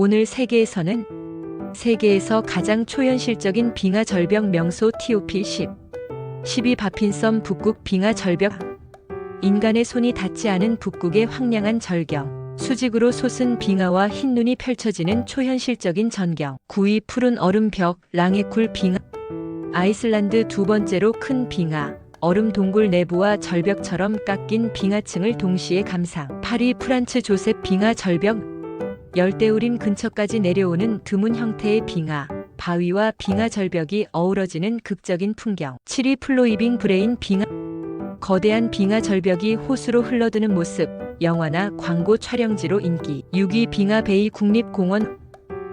오늘 세계에서는 세계에서 가장 초현실적인 빙하 절벽 명소 TOP 10 12 바핀섬 북극 빙하 절벽. 인간의 손이 닿지 않은 북극의 황량한 절경. 수직으로 솟은 빙하와 흰 눈이 펼쳐지는 초현실적인 전경. 9위 푸른 얼음벽 랑에쿨 빙하. 아이슬란드 두 번째로 큰 빙하. 얼음 동굴 내부와 절벽처럼 깎인 빙하층을 동시에 감상. 8위 프란츠 조셉 빙하 절벽 열대우림 근처까지 내려오는 드문 형태의 빙하, 바위와 빙하 절벽이 어우러지는 극적인 풍경. 7위 플로이빙 브레인 빙하 거대한 빙하 절벽이 호수로 흘러드는 모습, 영화나 광고 촬영지로 인기. 6위 빙하 베이 국립공원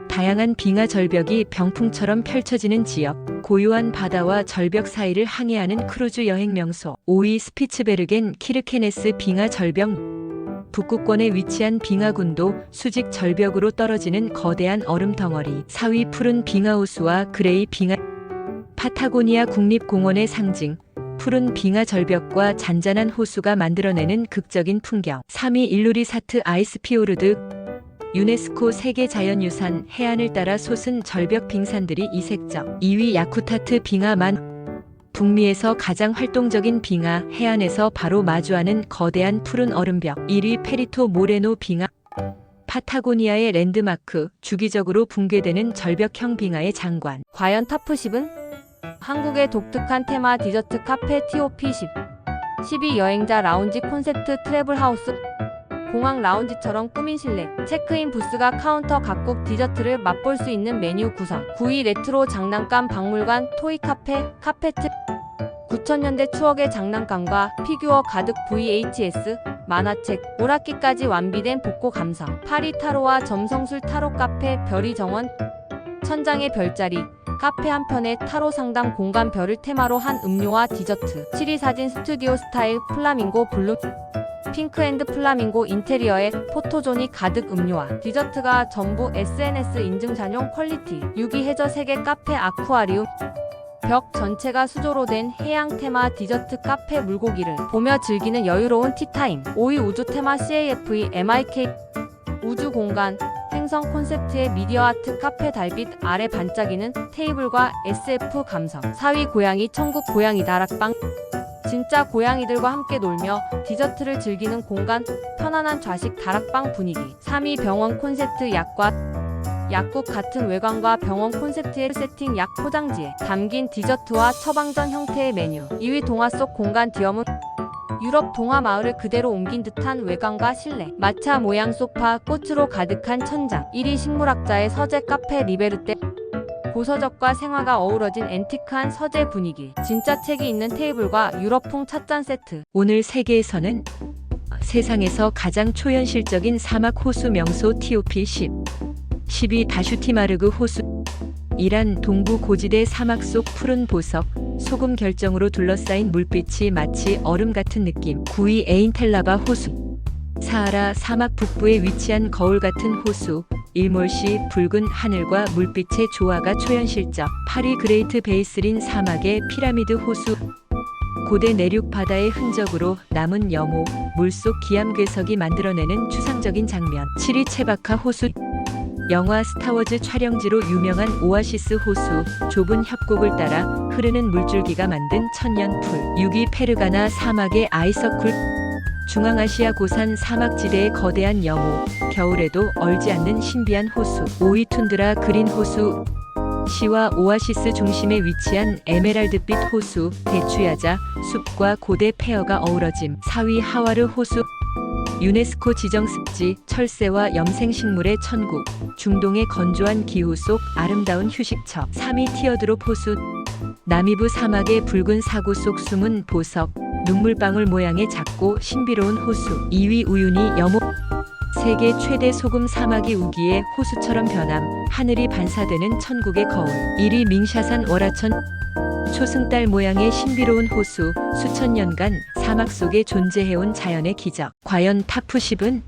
다양한 빙하 절벽이 병풍처럼 펼쳐지는 지역, 고요한 바다와 절벽 사이를 항해하는 크루즈 여행 명소. 5위 스피츠베르겐 키르케네스 빙하 절벽 북극권에 위치한 빙하군도 수직 절벽으로 떨어지는 거대한 얼음 덩어리, 사위 푸른 빙하호수와 그레이 빙하 파타고니아 국립공원의 상징, 푸른 빙하 절벽과 잔잔한 호수가 만들어내는 극적인 풍경. 3위 일루리 사트 아이스피오르드 유네스코 세계자연유산 해안을 따라 솟은 절벽 빙산들이 이색적. 2위 야쿠타트 빙하만 북미에서 가장 활동적인 빙하 해안에서 바로 마주하는 거대한 푸른 얼음벽. 1위 페리토 모레노 빙하. 파타고니아의 랜드마크 주기적으로 붕괴되는 절벽형 빙하의 장관. 과연 탑10은? 한국의 독특한 테마 디저트 카페 TOP10 12 여행자 라운지 콘셉트 트래블 하우스 공항 라운지처럼 꾸민 실내 체크인 부스가 카운터 각국 디저트를 맛볼 수 있는 메뉴 구성. 9위 레트로 장난감 박물관 토이 카페 카페트. 9000년대 추억의 장난감과 피규어 가득 VHS 만화책, 오락기까지 완비된 복고 감성. 8위 타로와 점성술 타로 카페 별이 정원. 천장의 별자리. 카페 한편에 타로 상담 공간 별을 테마로 한 음료와 디저트. 7위 사진 스튜디오 스타일 플라밍고 블룸 핑크앤드 플라밍고 인테리어에 포토존이 가득 음료와 디저트가 전부 SNS 인증 잔용 퀄리티 6위 해저 세계 카페 아쿠아리움 벽 전체가 수조로 된 해양 테마 디저트 카페 물고기를 보며 즐기는 여유로운 티타임. 5위 우주 테마 CAFE MIK 우주 공간 행성 콘셉트의 미디어 아트 카페 달빛 아래 반짝이는 테이블과 SF 감성. 4위 고양이 천국 고양이 다락방 진짜 고양이들과 함께 놀며 디저트를 즐기는 공간 편안한 좌식 다락방 분위기. 3위 병원 콘셉트 약과 약국 같은 외관과 병원 콘셉트의 세팅 약 포장지에 담긴 디저트와 처방전 형태의 메뉴. 2위 동화 속 공간 디어문 유럽 동화 마을을 그대로 옮긴 듯한 외관과 실내. 마차 모양 소파 꽃으로 가득한 천장. 1위 식물학자의 서재 카페 리베르테 고서적과 생화가 어우러진 앤티크한 서재 분위기. 진짜 책이 있는 테이블과 유럽풍 찻잔 세트. 오늘 세계에서는 세상에서 가장 초현실적인 사막 호수 명소 TOP 10 12 다슈티마르그 호수. 이란 동부 고지대 사막 속 푸른 보석. 소금 결정으로 둘러싸인 물빛이 마치 얼음 같은 느낌. 9위 에인텔라바 호수. 사하라 사막 북부에 위치한 거울 같은 호수 일몰시 붉은 하늘과 물빛의 조화가 초현실적 8위 그레이트 베이스린 사막의 피라미드 호수 고대 내륙 바다의 흔적으로 남은 여모, 물속 기암괴석이 만들어내는 추상적인 장면. 7위 체바카 호수 영화 스타워즈 촬영지로 유명한 오아시스 호수, 좁은 협곡을 따라 흐르는 물줄기가 만든 천년풀. 6위 페르가나 사막의 아이서쿨 중앙아시아 고산 사막지대의 거대한 여모, 겨울에도 얼지 않는 신비한 호수. 5위 툰드라 그린 호수 시와 오아시스 중심에 위치한 에메랄드빛 호수, 대추야자, 숲과 고대 폐허가 어우러짐. 4위 하와르 호수 유네스코 지정 습지, 철새와 염생식물의 천국, 중동의 건조한 기후 속 아름다운 휴식처. 3위 티어드롭 호수 나미부 사막의 붉은 사고 속 숨은 보석, 눈물방울 모양의 작고 신비로운 호수. 2위 우유니 여모 세계 최대 소금 사막이 우기에 호수처럼 변함, 하늘이 반사되는 천국의 거울. 1위 밍샤산 월하천 초승달 모양의 신비로운 호수, 수천 년간 사막 속에 존재해온 자연의 기적. 과연 탑10은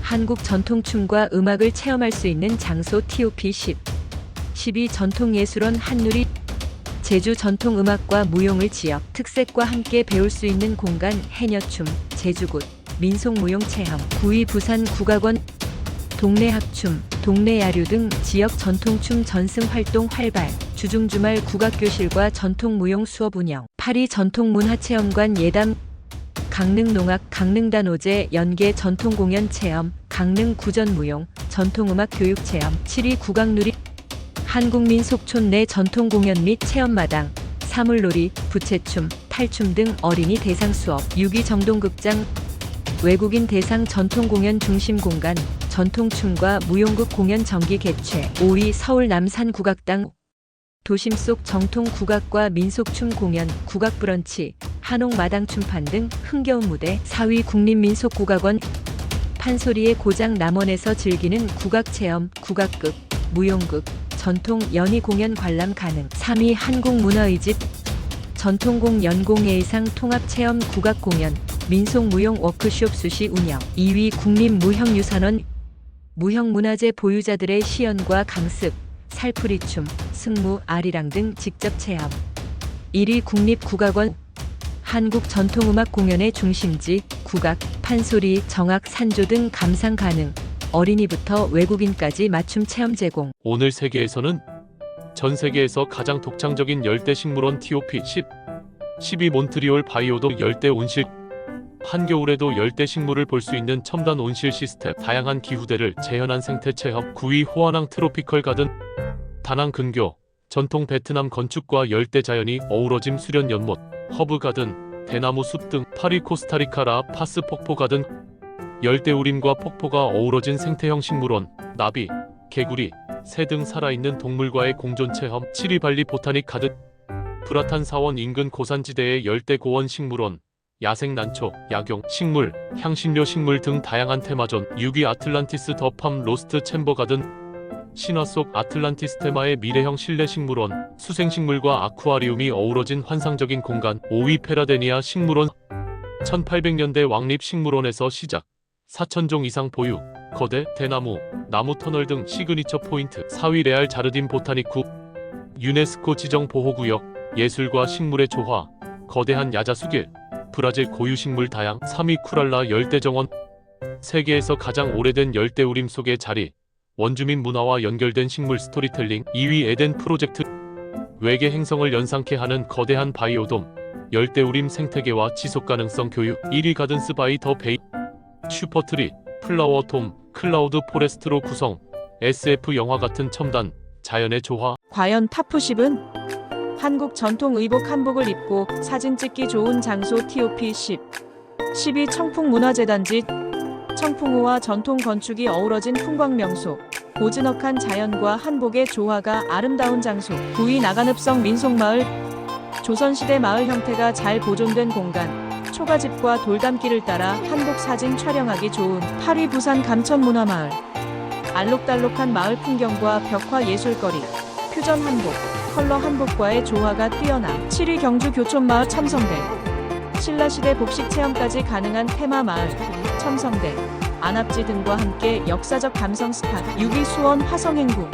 한국 전통춤과 음악을 체험할 수 있는 장소 TOP 10. 12 전통예술원 한누리 제주 전통 음악과 무용을 지역 특색과 함께 배울 수 있는 공간 해녀춤, 제주굿, 민속무용 체험 9위 부산 국악원 동네 합춤, 동네 야류 등 지역 전통춤 전승 활동 활발, 주중 주말 국악교실과 전통 무용 수업 운영, 파리 전통문화체험관 예담, 강릉 농악 강릉단오제 연계 전통공연 체험, 강릉 구전무용, 전통음악 교육 체험, 7위 국악누리, 한국민 속촌 내 전통 공연 및 체험마당, 사물놀이, 부채춤, 탈춤 등 어린이 대상 수업, 6위 정동극장, 외국인 대상 전통 공연 중심 공간, 전통춤과 무용극 공연 정기 개최, 5위 서울 남산 국악당, 도심 속 정통 국악과 민속춤 공연, 국악 브런치, 한옥 마당 춤판 등 흥겨운 무대, 4위 국립민속국악원, 판소리의 고장 남원에서 즐기는 국악 체험, 국악극, 무용극, 전통 연희 공연 관람 가능, 3위 한국문화의 집, 전통공 연공예의상 통합체험 국악 공연, 민속무용 워크숍 수시 운영, 2위 국립무형유산원, 무형문화재 보유자들의 시연과 강습, 살풀이춤, 승무, 아리랑 등 직접 체험. 1위 국립국악원. 한국 전통음악 공연의 중심지, 국악, 판소리, 정악, 산조 등 감상 가능. 어린이부터 외국인까지 맞춤 체험 제공. 오늘 세계에서는 전 세계에서 가장 독창적인 열대 식물원 TOP 10, 12 몬트리올 바이오도 열대 온실 한겨울에도 열대 식물을 볼 수 있는 첨단 온실 시스템, 다양한 기후대를 재현한 생태 체험, 9위 호아낭 트로피컬 가든, 다낭 근교, 전통 베트남 건축과 열대 자연이 어우러짐 수련 연못, 허브 가든, 대나무 숲 등 파리 코스타리카라 파스 폭포 가든, 열대 우림과 폭포가 어우러진 생태형 식물원, 나비, 개구리, 새 등 살아있는 동물과의 공존 체험, 7위 발리 보타닉 가든, 브라탄 사원 인근 고산지대의 열대 고원 식물원, 야생 난초, 약용, 식물, 향신료 식물 등 다양한 테마존, 6위 아틀란티스 더팜 로스트 챔버 가든, 신화 속 아틀란티스 테마의 미래형 실내 식물원, 수생식물과 아쿠아리움이 어우러진 환상적인 공간, 5위 페라데니아 식물원, 1800년대 왕립 식물원에서 시작, 4천종 이상 보유, 거대, 대나무, 나무 터널 등 시그니처 포인트, 4위 레알 자르딘 보타니쿠, 유네스코 지정 보호구역, 예술과 식물의 조화, 거대한 야자수길, 브라질 고유식물 다양, 3위 쿠랄라 열대정원, 세계에서 가장 오래된 열대우림 속의 자리, 원주민 문화와 연결된 식물 스토리텔링, 2위 에덴 프로젝트, 외계 행성을 연상케 하는 거대한 바이오돔, 열대우림 생태계와 지속가능성 교육, 1위 가든스 바이 더 베이, 슈퍼트리, 플라워톰, 클라우드 포레스트로 구성, SF 영화 같은 첨단, 자연의 조화, 과연 탑10은? 한국 전통 의복 한복을 입고 사진 찍기 좋은 장소 TOP 10 10위 청풍문화재단지 청풍호와 전통 건축이 어우러진 풍광 명소. 고즈넉한 자연과 한복의 조화가 아름다운 장소. 9위 나간읍성 민속마을. 조선시대 마을 형태가 잘 보존된 공간 초가집과 돌담길을 따라 한복 사진 촬영하기 좋은 8위 부산 감천문화마을. 알록달록한 마을 풍경과 벽화 예술거리 퓨전 한복 컬러 한복과의 조화가 뛰어남 7위 경주 교촌마을 첨성대. 신라시대 복식 체험까지 가능한 테마 마을 첨성대. 안압지 등과 함께 역사적 감성 스팟 6위 수원 화성행궁.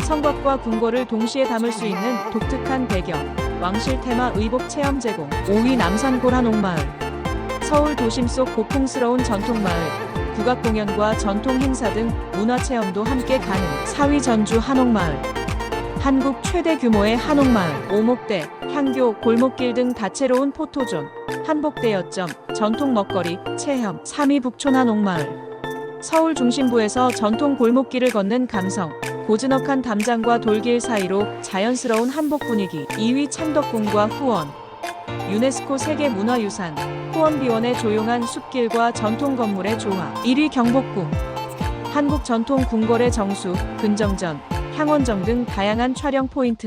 성곽과 궁궐을 동시에 담을 수 있는 독특한 배경 왕실 테마 의복 체험 제공. 5위 남산 고란옥마을. 서울 도심 속 고풍스러운 전통마을. 국악 공연과 전통 행사 등 문화 체험도 함께 가능 4위 전주 한옥마을. 한국 최대 규모의 한옥마을, 오목대, 향교, 골목길 등 다채로운 포토존, 한복대여점, 전통 먹거리, 체험, 3위 북촌 한옥마을. 서울 중심부에서 전통 골목길을 걷는 감성, 고즈넉한 담장과 돌길 사이로 자연스러운 한복 분위기, 2위 창덕궁과 후원. 유네스코 세계문화유산, 후원비원의 조용한 숲길과 전통 건물의 조화, 1위 경복궁. 한국 전통 궁궐의 정수, 근정전, 향원정 등 다양한 촬영 포인트